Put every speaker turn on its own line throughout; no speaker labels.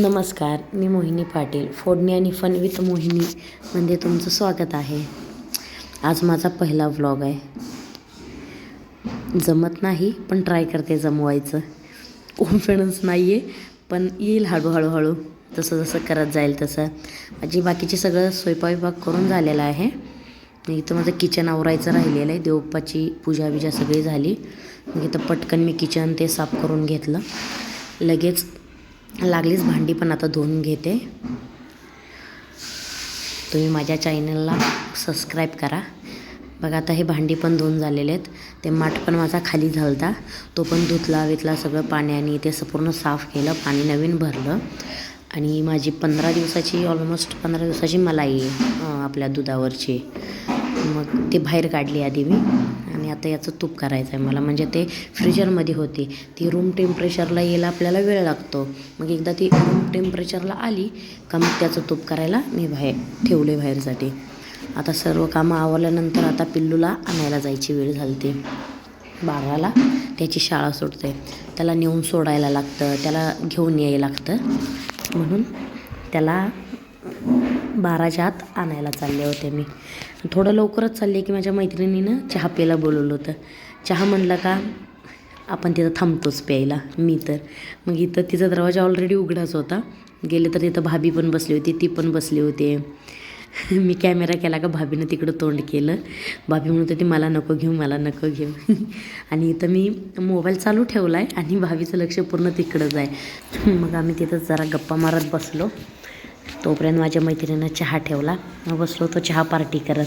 नमस्कार मी मोहिनी पाटील फोडणी आणि फन विथ मोहिनी म्हणजे तुमचं स्वागत आहे. आज माझा पहिला व्लॉग आहे. जमत नाही पण ट्राय करते जमवायचं. कॉन्फिडन्स नाही आहे पण येईल हळूहळू हळू जसं जसं करत जाईल तसं. माझी बाकीचे सगळं स्वयंपाक करून झालेलं आहे. इथं माझं किचन आवरायचं राहिलेलं आहे. देवप्पाची पूजा बिजा सगळी झाली. मग इथं पटकन मी किचन ते साफ करून घेतलं. लगेच लागलीच भांडी पण आता धुवून घेते. तुम्ही माझ्या चॅनलला सबस्क्राईब करा. बघा आता हे भांडी पण धुवून झालेले आहेत. ते माठ पण माझा खाली झालता. तो पण धुतला वितला सगळं पाण्याने ते पूर्ण साफ केलं पाणी नवीन भरलं. आणि माझी पंधरा दिवसाची ऑलमोस्ट पंधरा दिवसाची मलाई आहे आपल्या दुधावरची. मग ते बाहेर काढली आधी मी. आणि आता याचं तूप करायचं आहे मला. म्हणजे ते फ्रीजरमध्ये होती. ती रूम टेम्परेचरला यायला आपल्याला वेळ लागतो. मग एकदा ती रूम टेम्परेचरला आली का मग त्याचं तूप करायला मी बाहेर ठेवले बाहेरसाठी. आता सर्व कामं आवरल्यानंतर आता पिल्लूला आणायला जायची वेळ झाली ती बाराला त्याची शाळा सुटते. त्याला नेऊन सोडायला लागतं. त्याला घेऊन यायला लागतं. म्हणून त्याला बाराच्या आत आणायला चालले होते मी. थोडं लवकरच चालले की माझ्या मैत्रिणीनं चहा प्यायला बोलवलं होतं. चहा म्हणलं का आपण तिथं थांबतोच प्यायला मी तर. मग इथं तिचा दरवाजा ऑलरेडी उघडाच होता. गेले तर तिथं भाभी पण बसली होती ती पण बसली होती. मी कॅमेरा केला का भाभीनं तिकडं तोंड केलं. भाभी म्हणत होती मला नको घेऊ मला नको घेऊ. आणि इथं मी मोबाईल चालू ठेवला आहे आणि भाभीचं लक्ष पूर्ण तिकडंच आहे. मग आम्ही तिथं जरा गप्पा मारत बसलो. तोपर्यंत माझ्या मैत्रिणीनं चहा ठेवला. मग बसलो तो चहा पार्टी करत.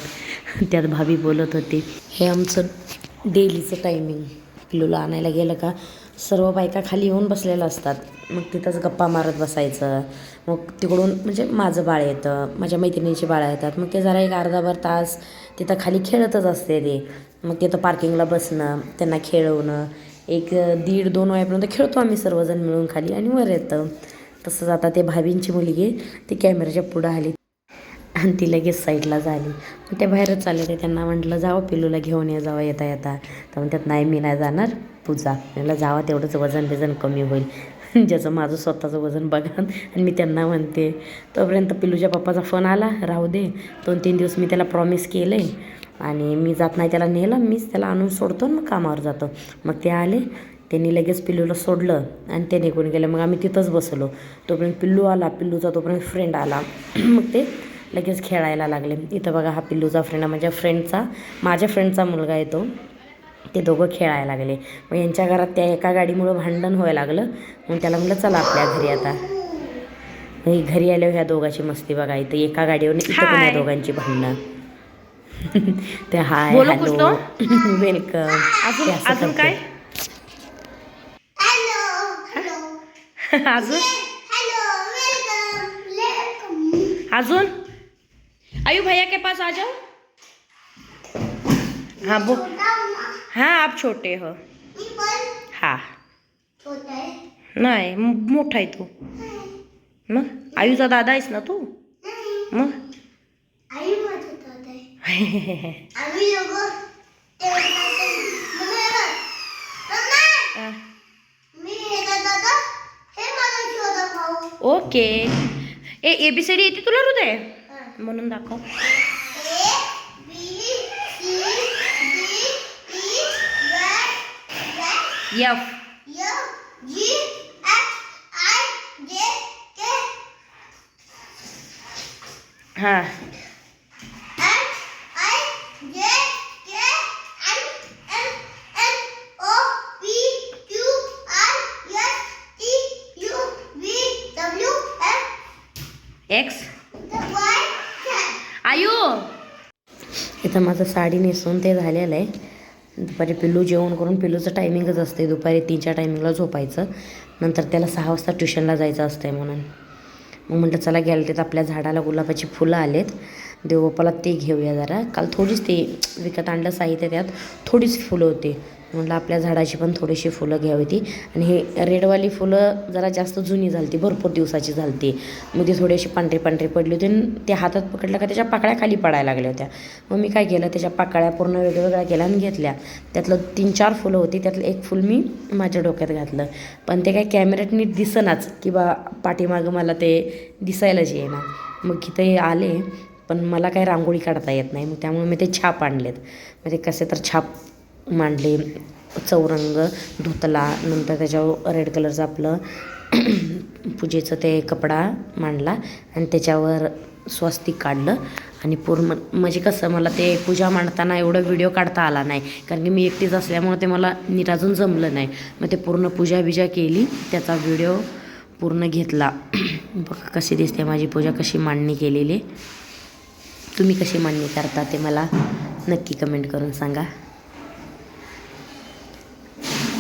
त्यात भाभी बोलत होती हे आमचं डेलीचं टायमिंग पिलूला आणायला गेलं का? सर्व बायका खाली येऊन बसलेल्या असतात. मग तिथंच गप्पा मारत बसायचं. मग तिकडून म्हणजे माझं बाळ येतं. माझ्या मैत्रिणीची बाळं येतात. मग ते जरा एक अर्धाभर तास तिथं खाली खेळतच असते ते. मग तिथं पार्किंगला बसणं त्यांना खेळवणं. एक दीड दोन वाजेपर्यंत खेळतो आम्ही सर्वजण मिळून खाली आणि वर येतं. तसंच आता ते भाभींची मुलगी ती कॅमेऱ्याच्या पुढं आली. आणि ती लगेच साईडला झाली. मग ते बाहेरच चालले ते त्यांना म्हटलं जावं पिल्लूला घेऊन ये जावं येता येता. तर म्हणतात नाही मी नाही जाणार पूजा जा. म्हटलं जावा तेवढंच वजन बिजन कमी होईल. ज्याचं माझं स्वतःचं वजन बघा. आणि मी त्यांना म्हणते तोपर्यंत पिल्लूच्या पप्पाचा फोन आला राहू दे. दोन तीन दिवस मी त्याला प्रॉमिस केलं. आहे आणि मी जात नाही त्याला नेलं मीच त्याला आणून सोडतो आणि मग कामावर जातो. मग ते आले. त्यांनी लगेच पिल्लूला सोडलं आणि ते निघून गेलं मग आम्ही तिथंच बसलो. तोपर्यंत पिल्लू आला पिल्लूचा तोपर्यंत फ्रेंड आला. मग ते लगेच खेळायला लागले. इथं बघा हा पिल्लूचा फ्रेंड माझ्या फ्रेंडचा माझ्या फ्रेंडचा मुलगा आहे तो. ते दोघं खेळायला लागले. मग यांच्या घरात त्या एका गाडीमुळं भांडण व्हायला लागलं. मग त्याला म्हटलं चला आपल्या घरी आता. मग घरी आल्यावर ह्या दोघांची मस्ती बघा. इथं एका गाडीवर इथं पण. दोघांची भांडणं. ते हाय हॅलो. वेलकम
अजून काय? अजून? अजून? आयु भैया के पास आ जाओ। हाँ बो हाँ आप छोटे हो। हाँ। नाही मोठा आहे तू। मग? आयुचा दादा आहेस ना तू? मग? हा. Okay. A A B C D येते तुला हृदय? म्हणून दाखव. यफ हां. एक्स आयू.
इथं माझं साडी नेसून ते झालेलं आहे. दुपारी पिल्लू जेवण करून पिल्लूचं टायमिंगच असते दुपारी तीनच्या टायमिंगला झोपायचं. नंतर त्याला सहा वाजता ट्युशनला जायचं असतंय म्हणून. मग म्हटलं चला गॅलरीत आपल्या झाडाला गुलाबाची फुलं आलेत. देवबापाला ते घेऊया जरा. काल थोडीच ते विकत आणलं साहित्य त्यात थोडीच फुलं होती. म्हटलं आपल्या झाडाची पण थोडीशी फुलं घ्यावी ती. आणि हे रेडवाली फुलं जरा जास्त जुनी झालती भरपूर दिवसाची झालती. मग ती थोडीशी पांढरी पांढरी पडली होती आणि ते हातात पकडलं का त्याच्या पाकळ्या खाली पडायला लागल्या होत्या. मग मी काय केलं त्याच्या पाकळ्या पूर्ण वेगवेगळ्या केल्या आणि घेतल्या. त्यातलं तीन चार फुलं होती त्यातलं एक फुल मी माझ्या डोक्यात घातलं. पण ते काय कॅमेऱ्यात नीट दिसनाच की बा पाठीमागं मला ते दिसायलाच येईना. मग इथे आले पण मला काही रांगोळी काढता येत नाही. मग त्यामुळे मी ते छाप आणलेत. मग ते कसे तर छाप मांडले चौरंग धुतला नंतर त्याच्यावर रेड कलरचं आपलं पूजेचं ते कपडा मांडला आणि त्याच्यावर स्वस्तिक काढलं. आणि पूर्ण म्हणजे कसं मला ते पूजा मांडताना एवढं व्हिडिओ काढता आला नाही. कारण की मी एकटीच असल्यामुळे ते मला नीट अजून जमलं नाही. मग ते पूर्ण पूजा बिजा केली त्याचा व्हिडिओ पूर्ण घेतला. बघा कशी दिसते माझी पूजा कशी मांडणी केलेली. तुम्ही कशी मान्य करता ते मला नक्की कमेंट करून सांगा.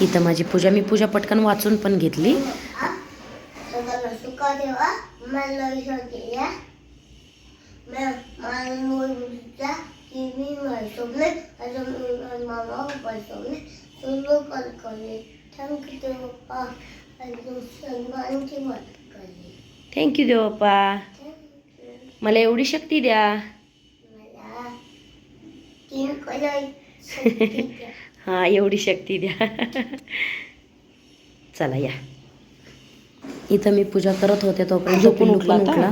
इथं माझी पूजा मी पूजा पटकन वाचून पण घेतली.
Thank you
Devappa. मला एवढी शक्ती द्या. हां एवढी शक्ती द्या. चला या.
इथं मी पूजा करत होते तोपर्यंत
झोपून उठला?
उठला.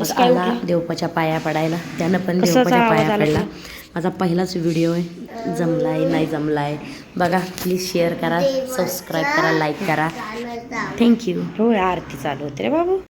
मग आला? देवपाच्या पाया पडायला. त्यानं पण देवपाच्या पाया पडला. माझा पहिलाच व्हिडिओ आहे. जमलाय नाही जमलाय? बघा प्लीज शेअर करा सबस्क्राईब करा लाईक करा. थँक्यू
होय आरती चालू होते रे बाबू.